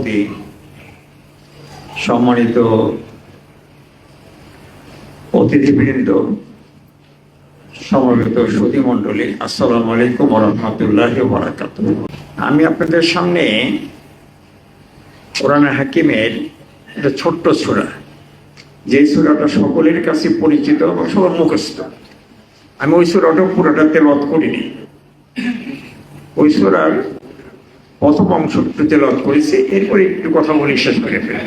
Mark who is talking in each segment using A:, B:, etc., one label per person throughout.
A: সভাপতি সম্মানিত অতিথিবৃন্দ, সমবেত সুধী মণ্ডলী আসসালামু আলাইকুম রহমতুল্লাহ বারাকাত আমি আপনাদের সামনে কোরআন হাকিমের একটা ছোট্ট সুরা যে সুরাটা সকলের কাছে পরিচিত এবং সবার মুখস্থ। আমি ওই সুরাটা পুরোটা তেলত করিনি। ওই সুরার প্রথম অংশ তেলত করেছি, এরপরে একটু কথা বলে, শেষ করে ফেলব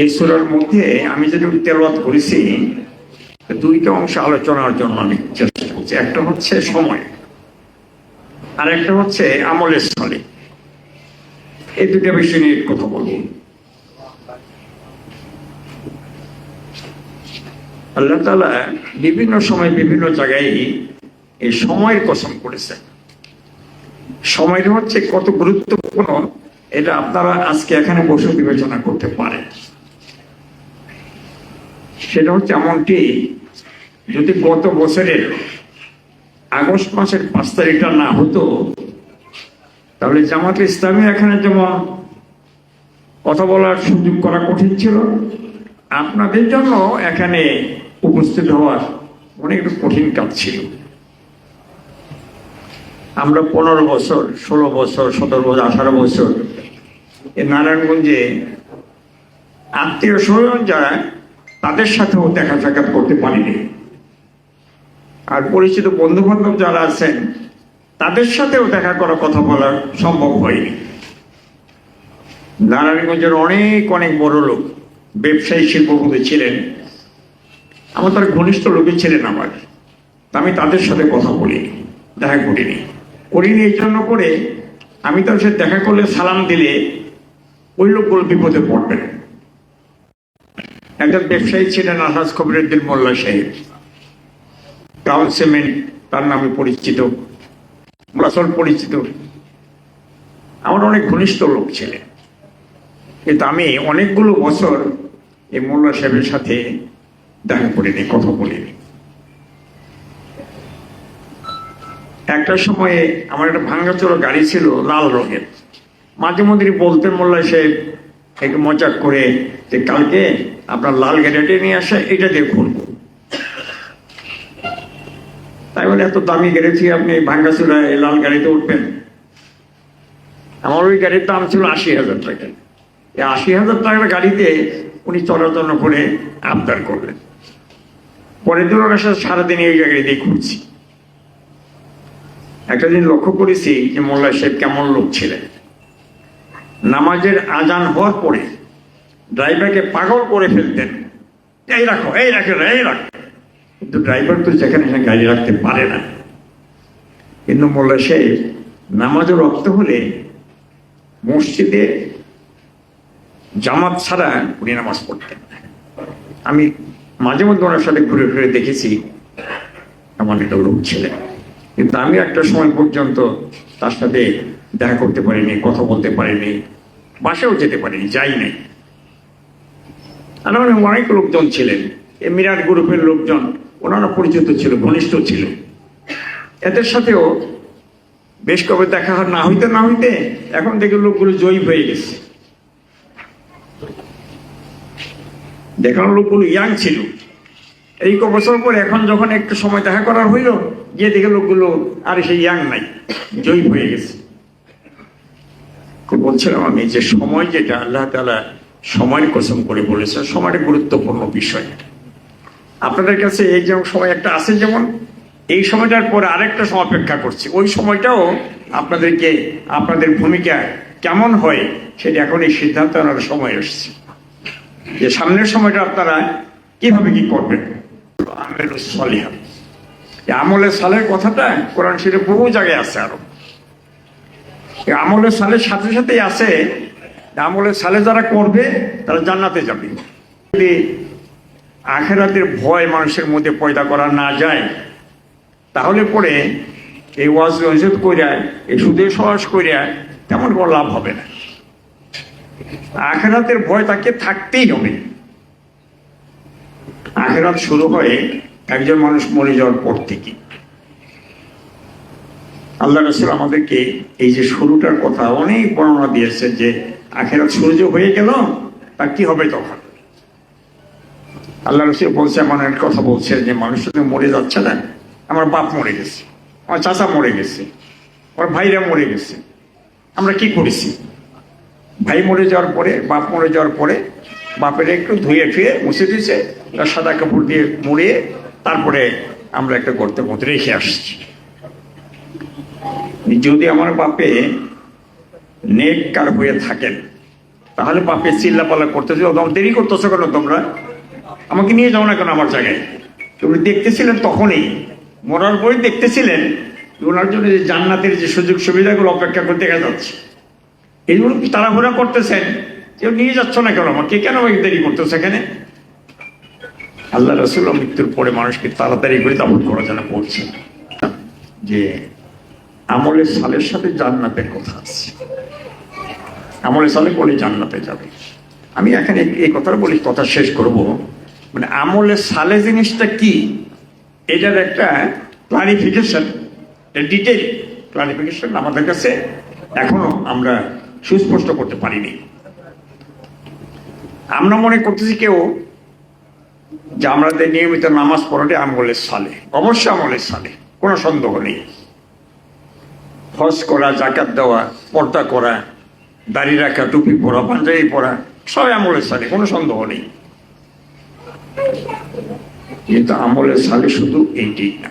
A: এই সুরার মধ্যে আমি যেটা তেলত করেছি, দুইটা অংশ আলোচনার জন্য আমি চেষ্টা করছি। একটা হচ্ছে সময়, আর একটা হচ্ছে আমলের স্থলে। এই দুটো বিষয় নিয়ে কথা বলব। আল্লাহ তালা বিভিন্ন সময় বিভিন্ন জায়গায় এই সময়ের কসম করেছেন সময়টা হচ্ছে কত গুরুত্বপূর্ণ, এটা আপনারা আজকে এখানে বসে বিবেচনা করতে পারেন। সেটা হচ্ছে এমনটি, যদি গত বছরের আগস্ট মাসের পাঁচ তারিখটা না হতো, তাহলে জামাত ইসলামী এখানে যেমন কথা বলার সুযোগ করা কঠিন ছিল, আপনাদের জন্য এখানে উপস্থিত হওয়ার অনেক কঠিন কাজ ছিল। আমরা পনেরো বছর, ষোলো বছর, সতেরো বছর, আঠারো বছর এই নারায়ণগঞ্জে আত্মীয় স্বজন যারা, তাদের সাথেও দেখা সাক্ষাৎ করতে পারিনি। আর পরিচিত বন্ধু বান্ধব যারা আছেন, তাদের সাথেও দেখা করা কথা বলা সম্ভব হয়নি। নারায়ণগঞ্জের অনেক অনেক বড় লোক, ব্যবসায়ী শিল্পপতি ছিলেন। আমার তার ঘনিষ্ঠ লোকই ছিলেন আমার। আমি তাদের সাথে কথা বলিনি, দেখা করিনি। করিনি এই জন্য করে আমি তো সে দেখা করলে সালাম দিলে ওই লোকগুলো বিপদে পড়বেন একজন ব্যবসায়ী ছিলেন আলহাজ কবিরুদ্দিন মোল্লা সাহেব। টাউন সিমেন্ট তার নামে পরিচিত মোলাসল পরিচিত। আমার অনেক ঘনিষ্ঠ লোক ছিলেন। কিন্তু আমি অনেকগুলো বছর এই মোল্লা সাহেবের সাথে দেখা করিনি, কথা বলিনি। একটা সময়ে আমার একটা ভাঙ্গাচোরা গাড়ি ছিল লাল রঙের। মাঝে মধ্যে বলতেন মোল্লা সাহেব একটু মজাক করে যে কালকে আপনার লাল গাড়িটা নিয়ে আসা, এটা দেখুন তাই বলে, এত দামি গাড়িছি আপনি এই ভাঙ্গাচোরা এই লাল গাড়িতে উঠবেন? আমার ওই গাড়ির দাম ছিল আশি হাজার টাকা। এই আশি হাজার টাকার গাড়িতে উনি চলাচল করে আবদার করলেন। পরের দিন ওনার সারাদিন এই গাড়িতেই ঘুরছি। একটা দিন লক্ষ্য করেছি যে মোল্লা সাহেব কেমন লোক ছিলেন। নামাজের আজান হওয়ার পরে ড্রাইভারকে পাগল করে ফেলতেন। এই রাখো এই রাখো এই রাখো। কিন্তু ড্রাইভার তো যেখানে সেখানে গাড়ি রাখতে পারে না। কিন্তু মোল্লা সাহেব নামাজও রক্ত হলে মসজিদে জামাত ছাড়া উনি নামাজ পড়তেন আমি মাঝে মধ্যে ওনার সাথে ঘুরে ঘুরে দেখেছি এমন একটা লোক ছিলেন। কিন্তু আমি একটা সময় পর্যন্ত তার সাথে দেখা করতে পারিনি, কথা বলতে পারিনি বাসাও যেতে পারিনি, যাই নাই। আর ওখানে অনেক লোকজন ছিলেন। এই মিরাট গ্রুপের লোকজন ওনারা পরিচিত ছিল, ঘনিষ্ঠ ছিল। এদের সাথেও বেশ কবে দেখা না হইতে না হইতে এখন দেখে লোকগুলো জয়ী হয়ে গেছে। দেখানো লোকগুলো ইয়াং ছিল। এই ক বছর পর এখন যখন একটু সময় দেখা করার হইল, গিয়ে দেখে লোকগুলো আর সেই ইয়াং নাই জয়ী হয়ে গেছে। বলছিলাম আমি যে সময় যেটা, আল্লাহ তালা সময়ের কসম করে বলেছে সময়টা গুরুত্বপূর্ণ বিষয়। আপনাদের কাছে এই যেমন সময় একটা আছে যেমন, এই সময়টার পরে আরেকটা সময় অপেক্ষা করছি। ওই সময়টাও আপনাদেরকে, আপনাদের ভূমিকা কেমন হয়, সেটা এখন এই সিদ্ধান্ত নেওয়ার সময় এসছে। যে সামনের সময়টা আপনারা কীভাবে কি করবেন? সলিহা। আমলে সালের কথাটা কোরআন শরীফে বহু জায়গায় আছে আরও। আমলে সালের সাথে সাথেই আছে। আমলে সালে যারা করবে, তারা জান্নাতে যাবে। যদি আখেরাতের ভয় মানুষের মধ্যে পয়দা করা না যায়, তাহলে পরে এই ওয়াজ ওয়াজত কইরা, এই সুদে সহজ কইরা তেমন কোনো লাভ হবে না। আখেরাতের ভয় তাকে থাকতেই হবে। আখেরাত শুরু হয় একজন মানুষ মরে যাওয়ার পর থেকে। আল্লাহ রসুল আমাদেরকে এই যে শুরুটার কথা অনেক বর্ণনা দিয়েছেন যে, আখেরাত সূর্য হয়ে গেল, তা কি হবে তখন? আল্লাহ রসুল বলছে এমন এক কথা বলছেন যে, মানুষ তো মরে যাচ্ছে না। আমার বাপ মরে গেছে, আমার চাচা মরে গেছে, আমার ভাইরা মরে গেছে। আমরা কি করেছি? ভাই মরে যাওয়ার পরে, বাপ মরে যাওয়ার পরে, বাপের একটু ধুয়ে টুয়ে মুছে দিয়েছে সাদা কাপড় দিয়ে মুড়িয়ে তারপরে আমরা একটা গর্তের মধ্যে রেখে আসছি। যদি আমার বাপে নেককার হয়ে থাকেন, তাহলে বাপে চিল্লাপাল্লা তখন দেরি করতেছো কেন তোমরা? আমাকে নিয়ে যাও না কেন আমার জায়গায়? তুমি দেখতেছিলেন তখনই, মরার পরে দেখতেছিলেন ওনার জন্য যে জান্নাতের যে সুযোগ সুবিধাগুলো অপেক্ষা করে দেখা যাচ্ছে। এইগুলো তাড়াহুড়া করতেছেন? কেউ নিয়ে যাচ্ছ না কেন আমাকে? কেন দেরি করতেছে এখানে? আল্লাহ রসুল মৃত্যুর পরে মানুষকে তাড়াতাড়ি করে দাবত করা যেন বলছে যে আমলের সালের সাথে জান্নাতের কথা আছে। আমলের সালে বলে জান্নাতে যাবে। আমি এখানে এই কথাটা বলি, কথা শেষ করব। মানে আমলের সালে জিনিসটা কি? এটার একটা ক্লারিফিকেশন ডিটেল ক্লারিফিকেশন আমাদের কাছে এখনও আমরা সুস্পষ্ট করতে পারিনি। আমরা মনে করতেছি কেউ যে আমাদের নিয়মিত নামাজ পড়াটা আমলের সালে, অবশ্যই আমলের সালে, কোনো সন্দেহ নেই। হজ করা জাকাত দেওয়া, পর্দা করা, দাড়ি রাখা, টুপি পরা, পাঞ্জাবি পরা সব আমলের সালে, কোনো সন্দেহ নেই। কিন্তু আমলের সালে শুধু এইটি না।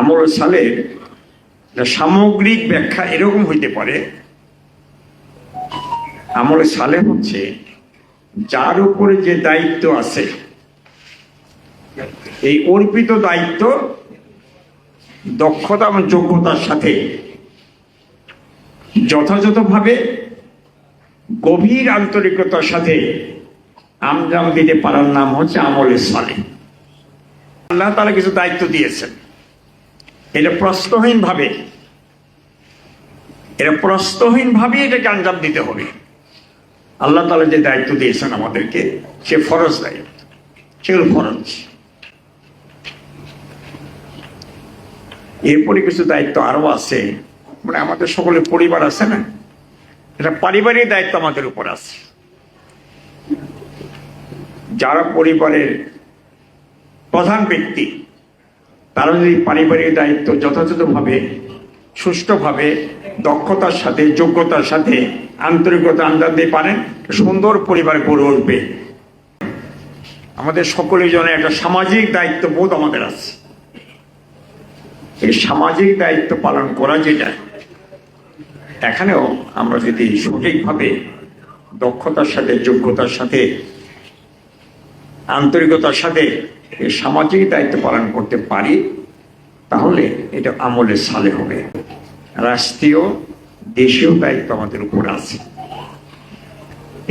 A: আমলের সালে সামগ্রিক ব্যাখ্যা এরকম হইতে পারে, আমলের সালে হচ্ছে যার উপরে যে দায়িত্ব আছে, এই অর্পিত দায়িত্ব, দক্ষতা এবং যোগ্যতার সাথে যথাযথভাবে গভীর আন্তরিকতার সাথে আমজাম দিতে পারার নাম হচ্ছে আমলের সালে। আল্লাহ তারা কিছু দায়িত্ব দিয়েছেন। এটা প্রশ্নহীন ভাবে এটা প্রশ্নহীন ভাবে এটাকে আঞ্জাম দিতে হবে। আল্লাহ তালা যে দায়িত্ব দিয়েছেন আমাদেরকে, সে ফরজ দায়িত্ব। সেগুলো ফরজ। এরপরে কিছু দায়িত্ব আরও আছে। মানে আমাদের সকলের পরিবার আছে না? এটা পারিবারিক দায়িত্ব আমাদের উপর আছে। যারা পরিবারের প্রধান ব্যক্তি, তারা যদি পারিবারিক দায়িত্ব যথাযথভাবে, সুষ্ঠুভাবে দক্ষতার সাথে, যোগ্যতার সাথে, আন্তরিকতা আন্দাজ দিয়ে পারেন, সুন্দর পরিবার গড়ে উঠবে। আমাদের সকলের জন্য একটা সামাজিক দায়িত্ব বোধ আমাদের আছে। এই সামাজিক দায়িত্ব পালন করা যেটা, এখানেও আমরা যদি সঠিকভাবে দক্ষতার সাথে, যোগ্যতার সাথে, আন্তরিকতার সাথে এই সামাজিক দায়িত্ব পালন করতে পারি, তাহলে এটা আমলের সালে হবে। রাষ্ট্রীয় দেশীয় দায়িত্ব আমাদের উপর আছে।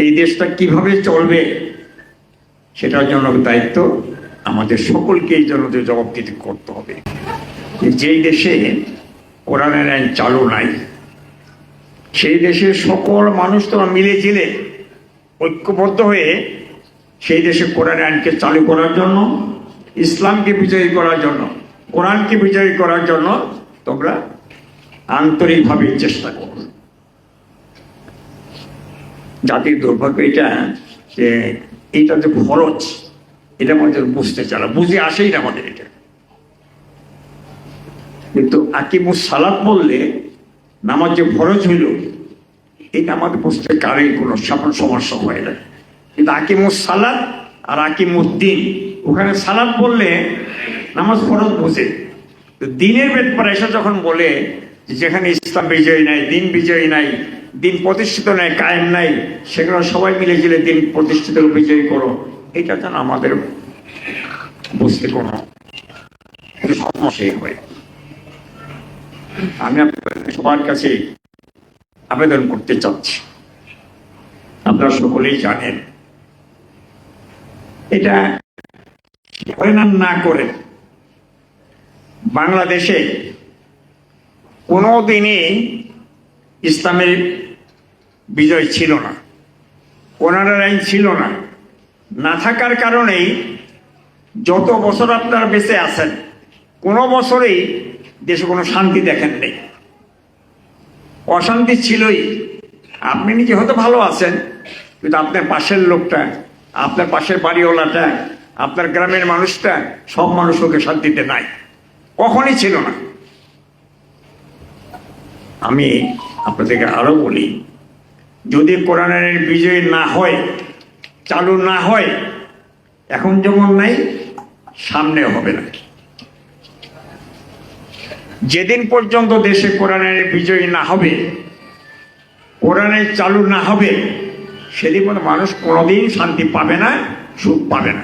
A: এই দেশটা কীভাবে চলবে সেটার জন্য দায়িত্ব আমাদের সকলকে এই জন্য দিতে করতে হবে। যেই দেশে কোরআনের আইন চালু নাই, সেই দেশের সকল মানুষ তো মিলে জিলে ঐক্যবদ্ধ হয়ে সেই দেশে কোরআন আইনকে চালু করার জন্য, ইসলামকে বিজয়ী করার জন্য, কোরআনকে বিজয়ী করার জন্য তোমরা আন্তরিকভাবে চেষ্টা করুন। জাতির দুর্ভাগ্য এটা যে এইটা যে খরচ, এটা আমাদের বুঝতে চালা বুঝে আসেই না আমাদের এটা। কিন্তু আকিমুস সালাত বললে নামাজ যে ফরজ হইল, এই নামাজ বুঝতে কারোই কোনো সাফল সমস্যা হয় না। কিন্তু আকিমুস সালাত আর আকিমুদ্দিন ওখানে সালাত বললে নামাজ ফরজ বোঝে। দিনের ব্যাপারে এসে যখন বলে যেখানে ইসলাম বিজয়ী নাই, দিন বিজয়ী নাই, দিন প্রতিষ্ঠিত নাই, কায়েম নাই, সেগুলো সবাই মিলে গেলে দিন প্রতিষ্ঠিত বিজয়ী করো। এটা যেন আমাদের বুঝতে কোনো সমস্যাই হয় আমি আপনাদের সবার কাছে আবেদন করতে চাচ্ছি। আপনারা সকলেই জানেন। এটা করেন না করেন, বাংলাদেশে কোনো দিনই ইসলামের বিজয় ছিল না। কোরআনের আইন ছিল না। না থাকার কারণেই যত বছর আপনার বেঁচে আছেন, কোনো বছরেই দেশে কোনো শান্তি দেখেন নেই। অশান্তি ছিলই। আপনি নিজে হয়তো ভালো আছেন, কিন্তু আপনার পাশের লোকটা, আপনার পাশের বাড়িওয়ালাটা, আপনার গ্রামের মানুষটা, সব মানুষ ওকে শান্তিতে নাই। কখনই ছিল না। আমি আপনাদেরকে আরও বলি, যদি কোরআনের বিজয় না হয়, চালু না হয়, এখন যেমন নাই সামনে হবে না। যেদিন পর্যন্ত দেশে কোরআনের বিজয়ী না হবে কোরআনের চালু না হবে, সেদিন মানুষ কোনোদিন শান্তি পাবে না, সুখ পাবে না।